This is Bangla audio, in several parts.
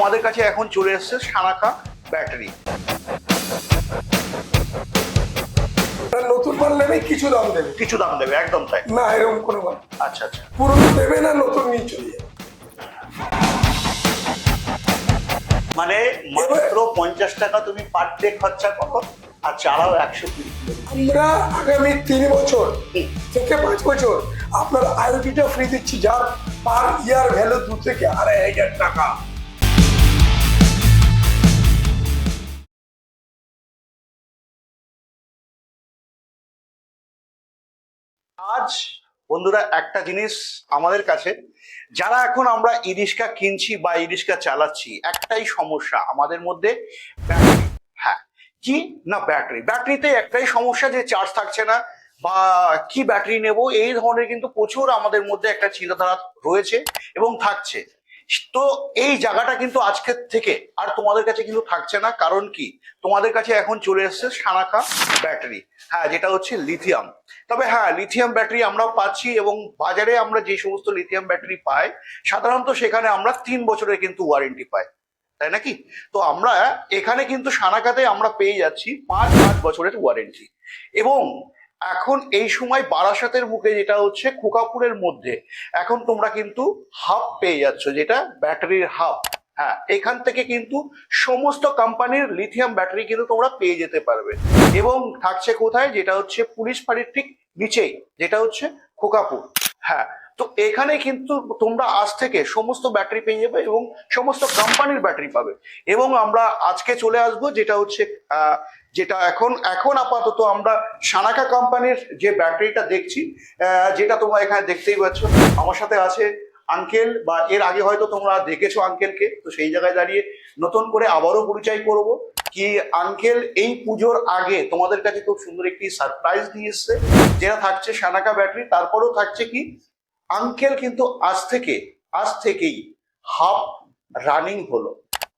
তোমাদের কাছে এখন চলে এসছে সানাকা ব্যাটারি। নতুন মাল নেবে কিছু দাম দেবে। কিছু দাম দেবে একদম তাই। না এরকম কোনো মাল। আচ্ছা আচ্ছা। পুরনো দেবে না নতুন নিয়ে চলে যাবে। মানে মাত্র পঞ্চাশ টাকা তুমি পার ডে খরচা করো আর চালাও একশো আমরা আগামী তিন বছর থেকে পাঁচ বছর আপনার আইওটিটা ফ্রি দিচ্ছি যার পার ইয়ার ভ্যালু দু থেকে আড়াই হাজার টাকা। আজ বন্ধুরা একটা জিনিস আমাদের কাছে, যারা এখন আমরা ইরিশকা কিনছি বা ইরিশকা চালাচ্ছি, একটাই সমস্যা আমাদের মধ্যে ব্যাটারি হ্যাঁ কি? না ব্যাটারি ব্যাটারিতে একটাই সমস্যা যে চার্জ থাকছে না বা কি ব্যাটারি নেব, এই ধরনের কিন্তু প্রচুর আমাদের মধ্যে একটা চিন্তাধারা রয়েছে এবং থাকছে। তো এই জায়গাটা কিন্তু আজকের থেকে আর তোমাদের কাছে কিন্তু থাকছে না, কারণ কি? তোমাদের কাছে এখন চলে এসছে সানাকা ব্যাটারি। হ্যাঁ যেটা হচ্ছে লিথিয়াম তবে হ্যাঁ লিথিয়াম ব্যাটারি আমরা পাচ্ছি এবং বাজারে আমরা যে সমস্ত লিথিয়াম ব্যাটারি পাই, সাধারণত সেখানে আমরা তিন বছরের কিন্তু ওয়ারেন্টি পাই। তাই নাকি? তো আমরা এখানে কিন্তু সানাকাতে আমরা পেয়ে যাচ্ছি পাঁচ পাঁচ বছরের ওয়ারেন্টি এবং এখন এই সময় বারাসাতের মুখে যেটা হচ্ছে খোকাপুরের মধ্যে, এখন তোমরা কিন্তু হাব পেয়ে যাচ্ছ, যেটা ব্যাটারির হাব হ্যাঁ এখান থেকে কিন্তু সমস্ত কোম্পানির লিথিয়াম ব্যাটারি কিন্তু তোমরা পেয়ে যেতে পারবে। এবং থাকছে কোথায়? যেটা হচ্ছে পুলিশ ফাঁড়ির ঠিক নিচেই, যেটা হচ্ছে খোকাপুর। হ্যাঁ তো এখানে কিন্তু তোমরা আজ থেকে সমস্ত ব্যাটারি পেয়ে যাবে এবং সমস্ত কোম্পানির ব্যাটারি পাবে। এবং আমরা আজকে চলে আসব যেটা হচ্ছে যেটা এখন এখন আপাতত আমরা সানাকা কোম্পানির যে ব্যাটারিটা দেখছি যেটা তোমরা এখানে দেখতেই পাচ্ছ। আমার সাথে আছে আঙ্কেল বা এর আগে হয়তো তোমরা দেখেছ আঙ্কেলকে তো সেই জায়গায় দাঁড়িয়ে নতুন করে আবারও পরিচয় করব কি আঙ্কেল এই পুজোর আগে তোমাদের কাছে খুব সুন্দর একটি সারপ্রাইজ নিয়ে এসছে। যেটা থাকছে সানাকা ব্যাটারি তারপরেও থাকছে কি আঙ্কেল কিন্তু আজ থেকে আজ থেকেই হাফ রানিং হলো।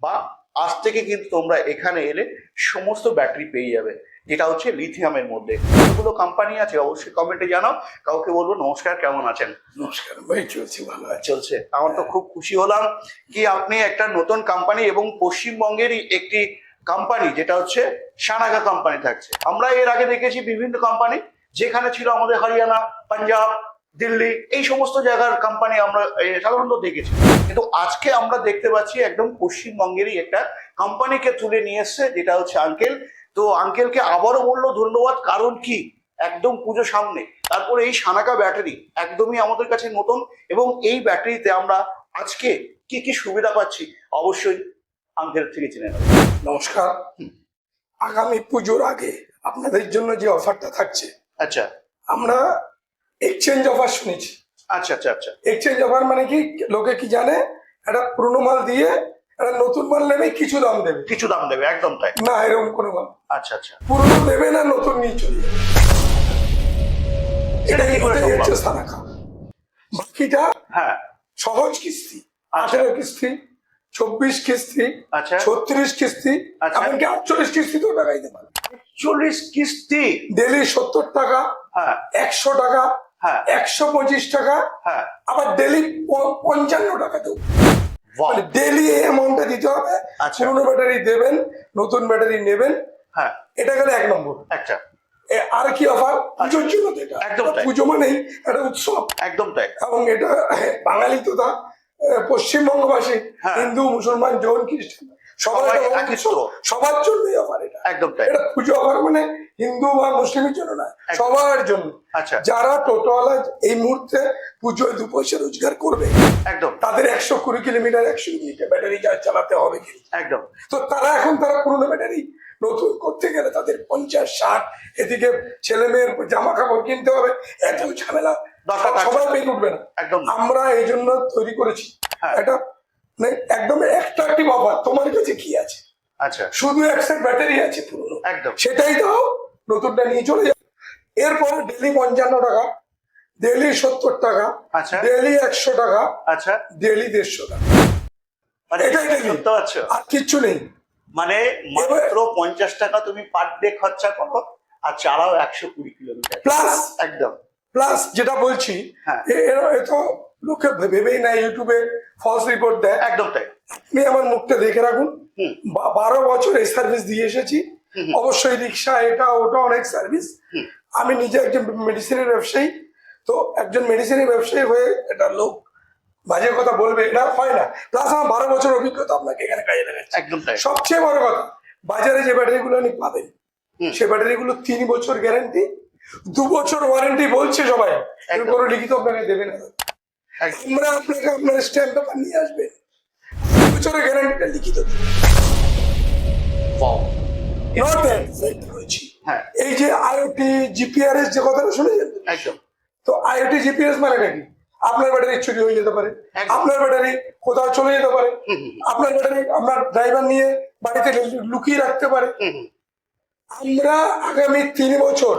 বা আজ থেকে কিন্তু তোমরা এখানে এলে সমস্ত ব্যাটারি পেয়ে যাবে যেটা হচ্ছে লিথিয়ামের মধ্যে। কতগুলো কোম্পানি আছে অবশ্যই কমেন্টে জানাও। কাউকে বলব নমস্কার কেমন আছেন? নমস্কার ভাই চলছে ভালো চলছে। আমার তো খুব খুশি হলাম কি আপনি একটা নতুন কোম্পানি এবং পশ্চিমবঙ্গেরই একটি কোম্পানি যেটা হচ্ছে সানাগা কোম্পানি থাকছে। আমরা এর আগে দেখেছি বিভিন্ন কোম্পানি যেখানে ছিল আমাদের হরিয়ানা পাঞ্জাব দিল্লি এই সমস্ত জায়গার কোম্পানি আমরা সাধারণত দেখেছি। কিন্তু আজকে আমরা দেখতে পাচ্ছি একদম পশ্চিমবঙ্গেরই একটা কোম্পানিকে তুলে নিয়ে এসছে যেটা হচ্ছে আঙ্কেল তো আঙ্কেলকে আবারও বলল ধন্যবাদ কারণ কি? একদম পুজো সামনে। তারপরে এই সানাকা ব্যাটারি একদমই আমাদের কাছে নতুন এবং এই ব্যাটারিতে আমরা আজকে কি কি সুবিধা পাচ্ছি অবশ্যই আঙ্কেল থেকে জেনে নেব। নমস্কার। আগামী পুজোর আগে আপনাদের জন্য যে অফারটা থাকছে আচ্ছা। আমরা এক্সচেঞ্জ অফার শুনেছি। আচ্ছা আচ্ছা আচ্ছা। এক্সচেঞ্জ অফার মানে কি? লোকে কি জানে? একটা পুরনো মাল দিয়ে একটা নতুন মাল নেবে কিছু দাম দেবে। কিছু দাম দেবে একদম তাই। না এরকম কোনো মাল। আচ্ছা আচ্ছা। পুরনো দেবে না নতুন নিয়ে চলে যাবে। এটা কি করে হচ্ছে সানাকা বাকিটা হ্যাঁ। সহজ কিস্তি আচ্ছা। আঠেরো কিস্তি চব্বিশ কিস্তি আচ্ছা। ছত্রিশ কিস্তি আচ্ছা। এমনকি আটচল্লিশ কিস্তি তো টাকা দিতে পারে চল্লিশ কিস্তি? ডেলি সত্তর টাকা হ্যাঁ। একশো টাকা একশো পঁচিশ টাকা হ্যাঁ। আবার ডেলি পঞ্চান্ন টাকা দেবো। মানে ডেলি এই অ্যামাউন্টটা দিতে হবে। আচ্ছা। পুরোনো ব্যাটারি দেবেন নতুন ব্যাটারি নেবেন। হ্যাঁ। এটা গেলে এক নম্বর। একটা আর কি অফার পুজোর জন্য এটা। একদম। পুজো মানেই একটা উৎসব। একদম তাই। এবং এটা বাঙালি তো তা পশ্চিমবঙ্গবাসী হ্যাঁ। হিন্দু মুসলমান জৈন খ্রিস্টান এটা। সবার জন্যই অফার এটা। একদম তাই এটা পুজো অফার মানে হিন্দু বা মুসলিমের জন্য না সবার জন্য। আচ্ছা। যারা টোটোওয়ালা এই মুহূর্তে পুজোয় দু পয়সা রোজগার করবে একদম। তাদের একশো কুড়ি কিলোমিটার একশো কিলোমিটার ব্যাটারি চালাতে হবে একদম। তো তারা এখন তারা পুরোনো ব্যাটারি নতুন করতে গেলে তাদের পঞ্চাশ ষাট এদিকে ছেলে মেয়ের জামা কাপড় কিনতে হবে এত ঝামেলা। সবাই পেয়ে উঠবে না। একদম। আমরা এই জন্য তৈরি করেছি। হ্যাঁ। মানে একদম অ্যাট্রাকটিভ অফার তোমার কাছে কি আছে? আচ্ছা। শুধু একশো ব্যাটারি আছে পুরোনো। একদম। সেটাই দাও নতুনটা নিয়ে চলে যাও। এরপর ডেলি পঞ্চান্ন টাকা ডেলি সত্তর টাকা আচ্ছা। ডেলি একশো টাকা আচ্ছা। ডেলি দেড়শো টাকা। মানে এটাই। শুনতে পাচ্ছ আর কিচ্ছু নেই। মানে মাত্র পঞ্চাশ টাকা তুমি পার ডে খরচা করো আর চালাও একশো কুড়ি কিলোমিটার। প্লাস একদম। প্লাস যেটা বলছি হ্যাঁ। এরা তো লোকে ভেবেই না ইউটিউবে ফলস রিপোর্ট দেয়। একদম তাই। আপনি আমার মুখটা দেখে রাখুন। বারো বছর এই সার্ভিস দিয়ে এসেছি। অবশ্যই রিক্সা এটা ওটা অনেক সার্ভিস আমি নিজে একজন মেডিসিনের ব্যবসায়ী। তো একজন মেডিসিনের ব্যবসায়ী হয়ে এটা লোক বাজে কথা বলবে এটা হয় না। প্লাস আমার বারো বছর অভিজ্ঞতা আপনাকে এখানে কাজে লাগাচ্ছে। একদম তাই। সবচেয়ে বড় কথা বাজারে যে ব্যাটারিগুলো আপনি পাবেন সে ব্যাটারিগুলো তিন বছর গ্যারান্টি দু বছর ওয়ারেন্টি বলছে সবাই। কোনো লিখিত আপনাকে দেবে না। আমরা আপনাকে আপনার স্ট্যাম্প পেপার নিয়ে বছরের গ্যারান্টিটা লিখিত। হ্যাঁ। এই যে আইওটি জিপিআরএস যে কথাটা শুনেছেন একদম। তো আইওটি জিপিএস মানে কি? আপনার ব্যাটারি চুরি হয়ে যেতে পারে। আপনার ব্যাটারি কোথাও চলে যেতে পারে। আপনার ব্যাটারি আপনার ড্রাইভার নিয়ে বাড়িতে লুকিয়ে রাখতে পারে। আমরা আগামী তিন বছর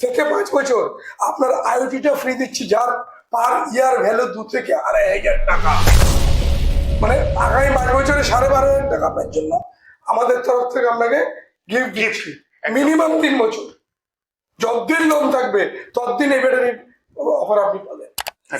থেকে পাঁচ বছর আপনার আইওটিটা ফ্রি দিচ্ছি। যার পার ইয়ার ভ্যালু দু থেকে আড়াই হাজার টাকা। মানে আগামী পাঁচ বছরে সাড়ে বারো হাজার টাকা আপনার জন্য আমাদের তরফ থেকে আপনাকে গিফট দিয়েছি। মিনিমাম তিন বছর। যতদিন লোন থাকবে ততদিন এই ব্যাটারির অফার আপনি পাবেন।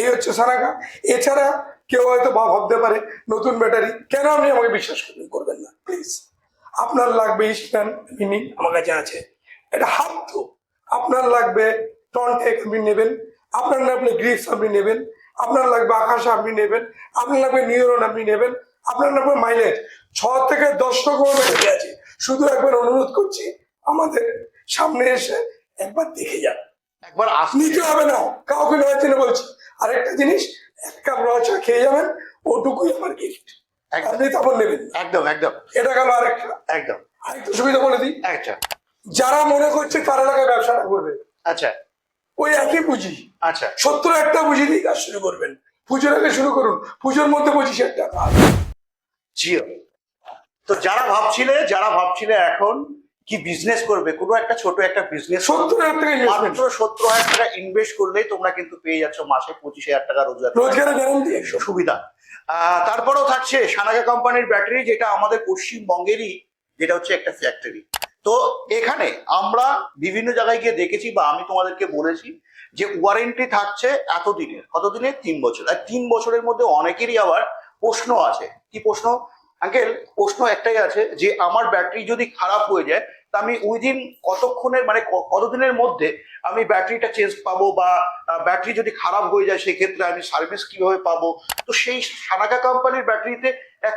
এই হচ্ছে সানাকা এছাড়া কেউ হয়তো বা ভাবতে পারে নতুন ব্যাটারি কেন আপনি আমাকে বিশ্বাস করবেন করবেন না? প্লিজ আপনার লাগবে ইস্টার্ন মিনি আমার কাছে আছে। এটা হাত তো আপনার লাগবে টনটেক আপনি নেবেন। আপনার লাগবে গ্রিপস আপনি নেবেন আপনার লাগবে আকাশ আপনি নেবেন আপনার লাগবে নিউরন আপনি নেবেন আপনার লাগবে মাইলেজ। ছ থেকে দশ রকম ব্যাটারি আছে। শুধু একবার অনুরোধ করছি আমাদের সামনে এসে একবার দেখে যান। একবার নিতে হবে না কাউকে নেওয়ার জন্য বলছি। আরেকটা জিনিস এক কাপ রচা খেয়ে যাবেন ওটুকুই আমার গিফট। আপনি তখন নেবেন। একদম একদম। এটা গেল আরেকটা। একদম। আরেকটা সুবিধা বলে দিই। আচ্ছা। যারা মনে করছে তারা এলাকায় ব্যবসাটা করবে। আচ্ছা। ওই একই পুঁজি। আচ্ছা। সত্তর একটা পুঁজি দিয়ে কাজ শুরু করবেন। পুজোর আগে শুরু করুন। পুজোর মধ্যে পঁচিশ হাজার টাকা। জিও। তো যারা ভাবছিলে যারা ভাবছিলে এখন কি বিজনেস করবে কোনো একটা ছোট একটা বিজনেস সত্তর হাজার টাকা মাত্র সত্তর হাজার টাকা ইনভেস্ট করলেই তোমরা কিন্তু পেয়ে যাচ্ছ মাসে পঁচিশ হাজার টাকা রোজগার। রোজগারের গ্যারান্টি সুবিধা। আহ, তারপরেও থাকছে সানাগা কোম্পানির ব্যাটারি যেটা আমাদের পশ্চিমবঙ্গেরই যেটা হচ্ছে একটা ফ্যাক্টরি তো এখানে আমরা বিভিন্ন জায়গায় গিয়ে দেখেছি বা আমি তোমাদেরকে বলেছি যে ওয়ারেন্টি থাকছে এত দিনের কত দিনের তিন বছর। আর তিন বছরের মধ্যে অনেকেরই আবার প্রশ্ন আছে। কি প্রশ্ন? আঙ্কেল প্রশ্ন একটাই আছে যে আমার ব্যাটারি যদি খারাপ হয়ে যায়, তা আমি উইদিন কতক্ষণের মানে কতদিনের মধ্যে আমি ব্যাটারিটা চেঞ্জ পাবো বা ব্যাটারি যদি খারাপ হয়ে যায়, সেক্ষেত্রে আমি সার্ভিস কীভাবে পাবো? তো সেই সানাকা কোম্পানির ব্যাটারিতে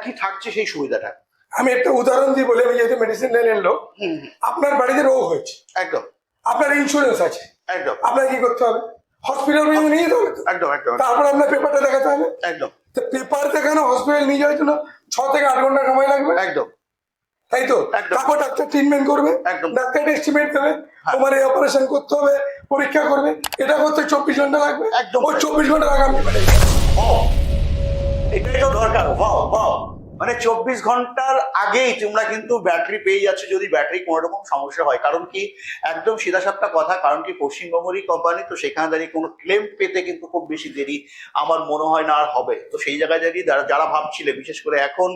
কি থাকছে সেই সুবিধাটা। আমি একটা উদাহরণ দিই বলে আমি যেহেতু মেডিসিন লাইনের লোক আপনার বাড়িতে রোগ হয়েছে। একদম। আপনার ইন্স্যুরেন্স আছে। একদম। আপনার কি করতে হবে? হসপিটাল নিয়ে যেতে হবে একদম একদম তারপর আপনার পেপারটা দেখাতে হবে? একদম। তো পেপার দেখানো হসপিটাল নিয়ে যাওয়ার জন্য ছ থেকে আট ঘণ্টা সময় লাগবে? একদম। তাই তো। তারপর ডাক্তার ট্রিটমেন্ট করবে। একদম। ডাক্তার এস্টিমেট দেবে। তোমার এই অপারেশন করতে হবে পরীক্ষা করবে। এটা করতে চব্বিশ ঘণ্টা লাগবে। একদম। ওই চব্বিশ ঘণ্টা আগে আপনি পেয়ে যাবেন। এটাই তো দরকার। বাও বাও মানে চব্বিশ ঘণ্টার আগেই তোমরা কিন্তু ব্যাটারি পেয়ে যাচ্ছ যদি ব্যাটারি কোনো রকম সমস্যা হয়। কারণ কি, একদম সিধা সাপটা কথা, কারণ কি পশ্চিমবঙ্গেরই কোম্পানি তো সেখানে দাঁড়িয়ে কোনো ক্লেম পেতে কিন্তু খুব বেশি দেরি আমার মনে হয় না আর হবে। তো সেই জায়গায় দাঁড়িয়ে যারা ভাবছিলে, বিশেষ করে এখন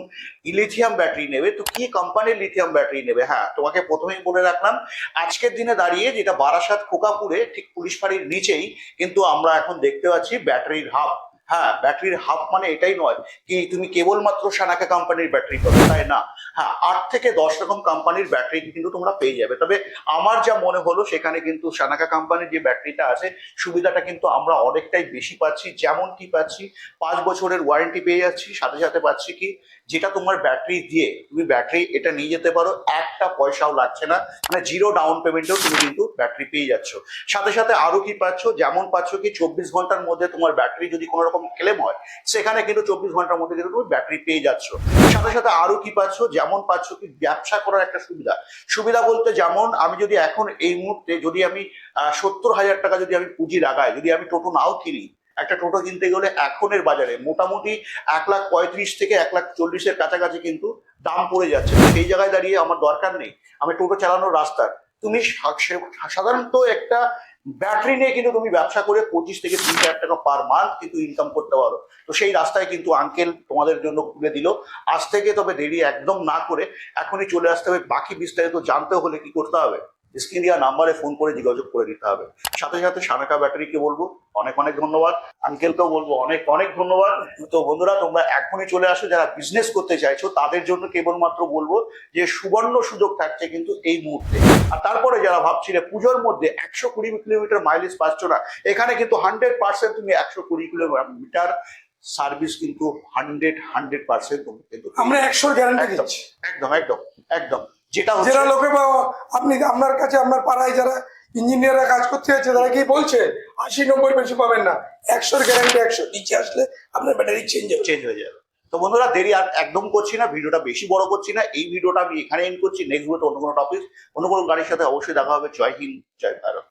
ইলিথিয়াম ব্যাটারি নেবে, তো কি কোম্পানির লিথিয়াম ব্যাটারি নেবে? হ্যাঁ তোমাকে প্রথমেই বলে রাখলাম, আজকের দিনে দাঁড়িয়ে যেটা বারাসাত খোকাপুরে ঠিক পুলিশ ফাঁড়ির নিচেই কিন্তু আমরা এখন দেখতে পাচ্ছি ব্যাটারির হাব হ্যাঁ ব্যাটারির হাফ মানে এটাই নয় কি তুমি কেবলমাত্র সানাকা কোম্পানির ব্যাটারি পাবে, তাই না? হ্যাঁ আট থেকে দশ রকম কোম্পানির ব্যাটারি কিন্তু তোমরা পেয়ে যাবে। তবে আমার যা মনে হলো, সেখানে কিন্তু সানাকা কোম্পানির যে ব্যাটারিটা আছে, সুবিধাটা কিন্তু আমরা অনেকটাই বেশি পাচ্ছি, যেমন কি পাচ্ছি, পাঁচ বছরের ওয়ারেন্টি পেয়ে যাচ্ছি, সাথে সাথে পাচ্ছি কি, যেটা তোমার ব্যাটারি দিয়ে তুমি ব্যাটারি এটা নিয়ে যেতে পারো, একটা পয়সাও লাগছে না মানে জিরো ডাউন পেমেন্টেও তুমি কিন্তু ব্যাটারি পেয়ে যাচ্ছ। সাথে সাথে আরও কি পাচ্ছ, যেমন পাচ্ছ কি, চব্বিশ ঘণ্টার মধ্যে তোমার ব্যাটারি যদি কোনো রকম ক্লেম হয় সেখানে কিন্তু চব্বিশ ঘণ্টার মধ্যে কিন্তু তুমি ব্যাটারি পেয়ে যাচ্ছ। সাথে সাথে আরও কি পাচ্ছ? যেমন পাচ্ছ কি ব্যবসা করার একটা সুবিধা। সুবিধা বলতে যেমন আমি যদি এখন এই মুহূর্তে যদি আমি সত্তর হাজার টাকা যদি আমি পুঁজি লাগাই, যদি আমি টোটো নাও কিনি, একটা টোটো কিনতে গেলে এখনের বাজারে মোটামুটি এক লাখ পঁয়ত্রিশ থেকে এক লাখ চল্লিশের কাছাকাছি কিন্তু দাম পড়ে যাচ্ছে। সেই জায়গায় দাঁড়িয়ে আমার দরকার নেই। আমি টোটো চালানোর রাস্তার তুমি সাধারণত একটা ব্যাটারি নিয়ে কিন্তু তুমি ব্যবসা করে পঁচিশ থেকে তিন হাজার টাকা পার মান্থ কিন্তু ইনকাম করতে পারো। তো সেই রাস্তায় কিন্তু আঙ্কেল তোমাদের জন্য খুলে দিল। আজ থেকে তবে দেরি একদম না করে এখনই চলে আসতে হবে। বাকি বিস্তারিত জানতে হলে কি করতে হবে? স্ক্রিন দেওয়া নাম্বারে ফোন করে যোগাযোগ করে দিতে হবে। সাথে সাথে সানাকা ব্যাটারিকে বলব অনেক অনেক ধন্যবাদ। আঙ্কেলকেও বলব অনেক অনেক ধন্যবাদ। তো বন্ধুরা তোমরা এখনই চলে আসো যারা বিজনেস করতে চাইছো তাদের জন্য কেবলমাত্র বলব যে সুবর্ণ সুযোগ থাকছে কিন্তু এই মুহূর্তে। আর তারপরে যারা ভাবছিলে পুজোর মধ্যে একশো কুড়ি কিলোমিটার মাইলেজ পাচ্ছ না এখানে কিন্তু হান্ড্রেড পার্সেন্ট তুমি একশো কুড়ি কিলোমিটার সার্ভিস কিন্তু হান্ড্রেড হান্ড্রেড পার্সেন্ট কিন্তু আমরা গ্যারান্টি একদম একদম একদম একদম। যেটা যেটা লোকে আপনি আপনার কাছে আপনার পাড়ায় যারা ইঞ্জিনিয়াররা কাজ করতে যাচ্ছে তারা কি বলছে? আশি নব্বই বেশি পাবেন না। একশোর গ্যারান্টি একশো। নিচে আসলে আপনার ব্যাটারি চেঞ্জ চেঞ্জ হয়ে যাবে। তো বন্ধুরা দেরি আর একদম করছি না ভিডিওটা বেশি বড় করছি না। এই ভিডিওটা আমি এখানে এন্ড করছি। নেক্সট ভিডিওতে অন্য কোনো টপিক অন্য কোনো গাড়ির সাথে অবশ্যই দেখা হবে। জয় হিন্দ জয় ভারত।